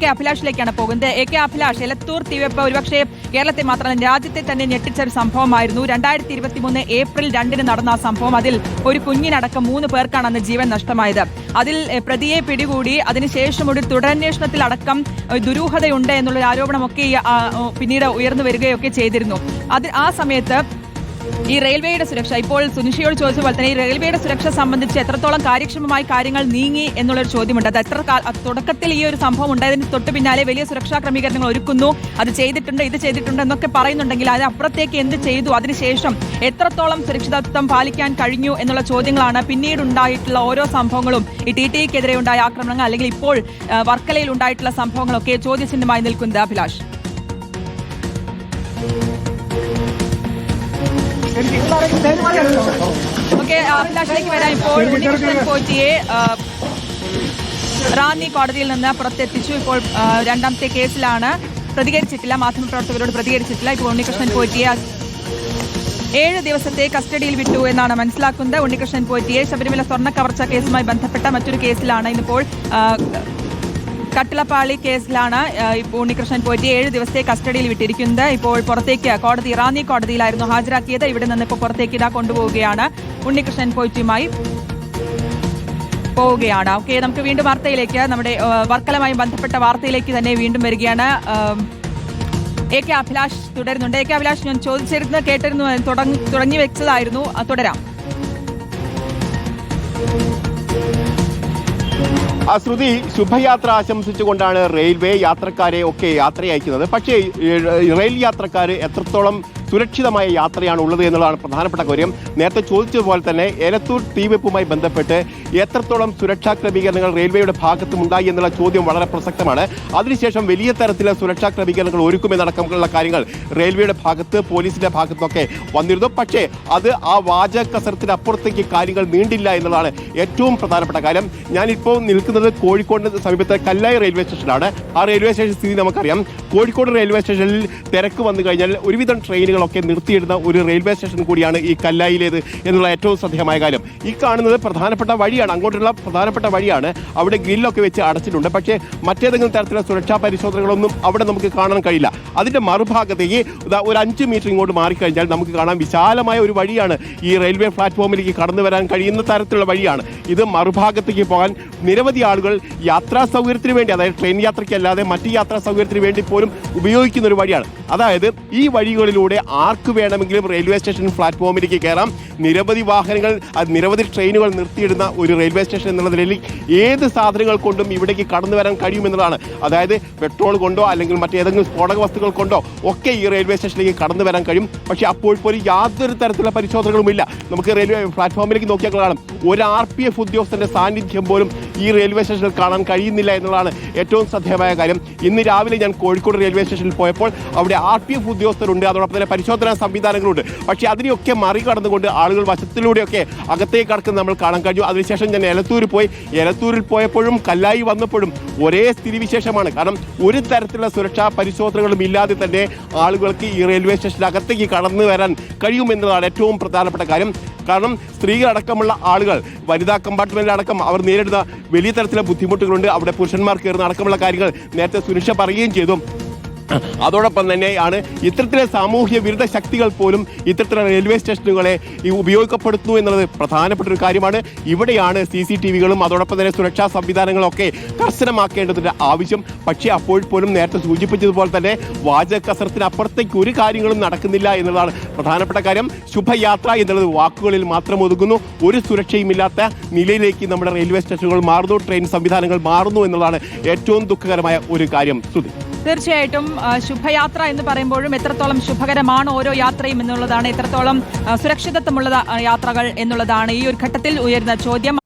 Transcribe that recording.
K അഭിലാഷിലേക്കാണ് പോകുന്നത്. A K Abhilash Elathur തീവെപ്പ് ഒരുപക്ഷെ കേരളത്തെ മാത്രമല്ല രാജ്യത്തെ തന്നെ ഞെട്ടിച്ച ഒരു സംഭവമായിരുന്നു. രണ്ടായിരത്തി ഇരുപത്തി മൂന്ന് ഏപ്രിൽ രണ്ടിന് നടന്ന ആ സംഭവം അതിൽ ഒരു കുഞ്ഞിനടക്കം മൂന്ന് പേർക്കാണ് അന്ന് ജീവൻ നഷ്ടമായത്. അതിൽ പ്രതിയെ പിടികൂടി അതിനുശേഷം ഒരു എ, ദുരൂഹതയുണ്ട് എന്നുള്ള ആരോപണമൊക്കെ പിന്നീട് ഉയർന്നു വരികയൊക്കെ ചെയ്തിരുന്നു. അത് ആ സമയത്ത് ഈ റെയിൽവേയുടെ സുരക്ഷ. ഇപ്പോൾ സുനിഷയോട് ചോദിച്ച പോലെ തന്നെ ഈ റെയിൽവേയുടെ സുരക്ഷ സംബന്ധിച്ച് എത്രത്തോളം കാര്യക്ഷമമായി കാര്യങ്ങൾ നീങ്ങി എന്നുള്ളൊരു ചോദ്യമുണ്ട്. അത് എത്ര തുടക്കത്തിൽ ഈ ഒരു സംഭവം ഉണ്ടായതിന് തൊട്ട് പിന്നാലെ വലിയ സുരക്ഷാ ക്രമീകരണങ്ങൾ ഒരുക്കുന്നു. അത് ചെയ്തിട്ടുണ്ട് ഇത് ചെയ്തിട്ടുണ്ട് എന്നൊക്കെ പറയുന്നുണ്ടെങ്കിൽ അതിനപ്പുറത്തേക്ക് എന്ത് ചെയ്തു? അതിനുശേഷം എത്രത്തോളം സുരക്ഷിതത്വം പാലിക്കാൻ കഴിഞ്ഞു എന്നുള്ള ചോദ്യങ്ങളാണ് പിന്നീട് ഉണ്ടായിട്ടുള്ള ഓരോ സംഭവങ്ങളും. ഈ ടി ടിക്കെതിരെ ഉണ്ടായ ആക്രമണങ്ങൾ അല്ലെങ്കിൽ ഇപ്പോൾ വർക്കലയിൽ ഉണ്ടായിട്ടുള്ള സംഭവങ്ങളൊക്കെ ചോദ്യചിഹ്നമായി നിൽക്കുന്നത് അഭിലാഷ്. ഓക്കെ അഭിലാഷിലേക്ക് വരാം ഇപ്പോൾ ഉണ്ണികൃഷ്ണൻ ആ, റാന്നി കോടതിയിൽ നിന്ന് പുറത്തെത്തിച്ചു. ഇപ്പോൾ രണ്ടാമത്തെ കേസിലാണ്. പ്രതികരിച്ചിട്ടില്ല. മാധ്യമപ്രവർത്തകരോട് പ്രതികരിച്ചിട്ടില്ല. ഇപ്പോൾ ഉണ്ണികൃഷ്ണൻ പോറ്റിയെ ഏഴ് ദിവസത്തെ കസ്റ്റഡിയിൽ വിട്ടു എന്നാണ് മനസ്സിലാക്കുന്നത്. ഉണ്ണികൃഷ്ണൻ പോറ്റിയെ ശബരിമല സ്വർണ കവർച്ച കേസുമായി ബന്ധപ്പെട്ട മറ്റൊരു കേസിലാണ്. ഇന്നിപ്പോൾ കട്ടിളപ്പാളി കേസിലാണ് ഇപ്പോൾ ഉണ്ണികൃഷ്ണൻ പോറ്റി ഏഴ് ദിവസത്തെ കസ്റ്റഡിയിൽ വിട്ടിരിക്കുന്നത്. ഇപ്പോൾ പുറത്തേക്ക് കോടതി ഇറാനി കോടതിയിലായിരുന്നു ഹാജരാക്കിയത്. ഇവിടെ നിന്ന് ഇപ്പോൾ പുറത്തേക്ക് ഇതാ കൊണ്ടുപോവുകയാണ്. ഉണ്ണികൃഷ്ണൻ പോറ്റിയുമായി പോവുകയാണ്. ഓക്കെ നമുക്ക് വീണ്ടും വാർത്തയിലേക്ക് നമ്മുടെ വർക്കലമായി ബന്ധപ്പെട്ട വാർത്തയിലേക്ക് തന്നെ വീണ്ടും വരികയാണ്. എ കെ അഭിലാഷ് തുടരുന്നുണ്ട്. എ കെ അഭിലാഷ് ഞാൻ ചോദിച്ചിരുന്നു കേട്ടിരുന്നു തുടങ്ങി വെച്ചതായിരുന്നു. തുടരാം. ആ ശ്രുതി ശുഭയാത്ര ആശംസിച്ചുകൊണ്ടാണ് റെയിൽവേ യാത്രക്കാരെ ഒക്കെ യാത്രയയക്കുന്നത്. പക്ഷേ റെയിൽ യാത്രക്കാർ എത്രത്തോളം സുരക്ഷിതമായ യാത്രയാണ് ഉള്ളത് എന്നുള്ളതാണ് പ്രധാനപ്പെട്ട കാര്യം. നേരത്തെ ചോദിച്ചതുപോലെ തന്നെ എലത്തൂർ തീവെപ്പുമായി ബന്ധപ്പെട്ട് എത്രത്തോളം സുരക്ഷാ ക്രമീകരണങ്ങൾ റെയിൽവേയുടെ ഭാഗത്തും ഉണ്ടായി എന്നുള്ള ചോദ്യം വളരെ പ്രസക്തമാണ്. അതിനുശേഷം വലിയ തരത്തിലെ സുരക്ഷാ ക്രമീകരണങ്ങൾ ഒരുക്കുമെന്നടക്കമുള്ള കാര്യങ്ങൾ റെയിൽവേയുടെ ഭാഗത്ത് പോലീസിന്റെ ഭാഗത്തൊക്കെ വന്നിരുന്നു. പക്ഷേ അത് ആ വാചക കസരത്തിന് അപ്പുറത്തേക്ക് കാര്യങ്ങൾ നീണ്ടില്ല എന്നുള്ളതാണ് ഏറ്റവും പ്രധാനപ്പെട്ട കാര്യം. ഞാനിപ്പോൾ നിൽക്കുന്നത് കോഴിക്കോടിന് സമീപത്തെ കല്ലായി റെയിൽവേ സ്റ്റേഷനാണ്. ആ റെയിൽവേ സ്റ്റേഷൻ സ്ഥിതി നമുക്കറിയാം. കോഴിക്കോട് റെയിൽവേ സ്റ്റേഷനിൽ തിരക്ക് വന്നു കഴിഞ്ഞാൽ ഒരുവിധം ട്രെയിനുകളൊക്കെ നിർത്തിയിടുന്ന ഒരു റെയിൽവേ സ്റ്റേഷൻ കൂടിയാണ് ഈ കല്ലായിലേത് എന്നുള്ള ഏറ്റവും ശ്രദ്ധേയമായ കാര്യം. ഈ കാണുന്നത് പ്രധാനപ്പെട്ട വഴിയാണ്. അങ്ങോട്ടുള്ള പ്രധാനപ്പെട്ട വഴിയാണ് അവിടെ ഗ്രില്ലൊക്കെ വെച്ച് അടച്ചിട്ടുണ്ട്. പക്ഷേ മറ്റേതെങ്കിലും തരത്തിലുള്ള സുരക്ഷാ പരിശോധനകളൊന്നും അവിടെ നമുക്ക് കാണാൻ കഴിയില്ല. അതിന്റെ മറുഭാഗത്തേക്ക് ഒരു അഞ്ച് മീറ്റർ ഇങ്ങോട്ട് മാറിക്കഴിഞ്ഞാൽ നമുക്ക് കാണാം വിശാലമായ ഒരു വഴിയാണ് ഈ റെയിൽവേ പ്ലാറ്റ്ഫോമിലേക്ക് കടന്നു വരാൻ കഴിയുന്ന തരത്തിലുള്ള വഴിയാണ്. ഇത് മറുഭാഗത്തേക്ക് പോകാൻ നിരവധി ആളുകൾ യാത്രാ സൗകര്യത്തിന് വേണ്ടി അതായത് ട്രെയിൻ യാത്രയ്ക്കല്ലാതെ മറ്റ് യാത്രാ സൗകര്യത്തിന് വേണ്ടി പോലും ഉപയോഗിക്കുന്ന ഒരു വഴിയാണ്. അതായത് ഈ വഴികളിലൂടെ ആർക്ക് വേണമെങ്കിലും റെയിൽവേ സ്റ്റേഷൻ പ്ലാറ്റ്ഫോമിലേക്ക് കയറാം. നിരവധി വാഹനങ്ങൾ നിരവധി ട്രെയിനുകൾ നിർത്തിയിടുന്ന ഒരു റെയിൽവേ സ്റ്റേഷൻ എന്നുള്ള നിലയിൽ ഏത് സാധനങ്ങൾ കൊണ്ടും ഇവിടേക്ക് കടന്നു വരാൻ കഴിയുമെന്നതാണ് അതായത് പെട്രോൾ കൊണ്ടോ അല്ലെങ്കിൽ മറ്റേതെങ്കിലും സ്ഫോടക വസ്തുക്കൾ കൊണ്ടോ ഒക്കെ ഈ റെയിൽവേ സ്റ്റേഷനിലേക്ക് കടന്നു വരാൻ കഴിയും. പക്ഷേ അപ്പോൾ പോലും യാതൊരു തരത്തിലുള്ള പരിശോധനകളുമില്ല നമുക്ക് റെയിൽവേ പ്ലാറ്റ്ഫോമിലേക്ക് നോക്കിയാൽ കാണാം ഒരു ആർ പി എഫ് ഉദ്യോഗസ്ഥന്റെ സാന്നിധ്യം പോലും ഈ റെയിൽവേ സ്റ്റേഷനിൽ കാണാൻ കഴിയുന്നില്ല എന്നുള്ളതാണ് ഏറ്റവും ശ്രദ്ധേയമായ കാര്യം. ഇന്ന് രാവിലെ ഞാൻ കോഴിക്കോട് റെയിൽവേ സ്റ്റേഷനിൽ പോയപ്പോൾ അവിടെ ആർ പി എഫ് ഉദ്യോഗസ്ഥരുണ്ട്. അതോടൊപ്പം തന്നെ പരിശോധനാ സംവിധാനങ്ങളുണ്ട്. പക്ഷേ അതിനെയൊക്കെ മറികടന്നുകൊണ്ട് ആളുകൾ വശത്തിലൂടെയൊക്കെ അകത്തേക്ക് കടക്കുന്ന നമ്മൾ കാണാൻ കഴിഞ്ഞു. അതിനുശേഷം ഞാൻ എലത്തൂർ പോയി. എലത്തൂരിൽ പോയപ്പോഴും കല്ലായി വന്നപ്പോഴും ഒരേ സ്ഥിതിവിശേഷമാണ് കാരണം ഒരു തരത്തിലുള്ള സുരക്ഷാ പരിശോധനകളും ഇല്ലാതെ തന്നെ ആളുകൾക്ക് ഈ റെയിൽവേ സ്റ്റേഷനകത്തേക്ക് കടന്നു വരാൻ കഴിയുമെന്നതാണ് ഏറ്റവും പ്രധാനപ്പെട്ട കാര്യം. കാരണം സ്ത്രീകളടക്കമുള്ള ആളുകൾ വനിതാ കമ്പാർട്ട്മെന്റിലടക്കം അവർ നേരിടുന്ന വലിയ തരത്തിലുള്ള ബുദ്ധിമുട്ടുകളുണ്ട്. അവിടെ പുരുഷന്മാർ കയറുന്ന അടക്കമുള്ള കാര്യങ്ങൾ നേരത്തെ സുനിഷ പറയുകയും ചെയ്തു. അതോടൊപ്പം തന്നെയാണ് ഇത്തരത്തിലെ സാമൂഹ്യ വിരുദ്ധ ശക്തികൾ പോലും ഇത്തരത്തിലുള്ള റെയിൽവേ സ്റ്റേഷനുകളെ ഉപയോഗപ്പെടുത്തുന്നു എന്നുള്ളത് പ്രധാനപ്പെട്ട ഒരു കാര്യമാണ്. ഇവിടെയാണ് സി സി ടി വികളും അതോടൊപ്പം തന്നെ സുരക്ഷാ സംവിധാനങ്ങളൊക്കെ കർശനമാക്കേണ്ടതിന്റെ ആവശ്യം. പക്ഷേ അപ്പോൾ പോലും നേരത്തെ സൂചിപ്പിച്ചതുപോലെ തന്നെ വാചക കസരത്തിന് അപ്പുറത്തേക്ക് ഒരു കാര്യങ്ങളും നടക്കുന്നില്ല എന്നുള്ളതാണ് പ്രധാനപ്പെട്ട കാര്യം. ശുഭയാത്ര എന്നുള്ളത് വാക്കുകളിൽ മാത്രം ഒതുങ്ങുന്നു. ഒരു സുരക്ഷയുമില്ലാത്ത നിലയിലേക്ക് നമ്മുടെ റെയിൽവേ സ്റ്റേഷനുകൾ മാറുന്നു ട്രെയിൻ സംവിധാനങ്ങൾ മാറുന്നു എന്നുള്ളതാണ് ഏറ്റവും ദുഃഖകരമായ ഒരു കാര്യം. ശ്രുതി. തീർച്ചയായിട്ടും ശുഭയാത്ര എന്ന് പറയുമ്പോഴും എത്രത്തോളം ശുഭകരമാണ് ഓരോ യാത്രയും എന്നുള്ളതാണ് എത്രത്തോളം സുരക്ഷിതത്വമുള്ള യാത്രകൾ എന്നുള്ളതാണ് ഈ ഒരു ഘട്ടത്തിൽ ഉയരുന്ന ചോദ്യം.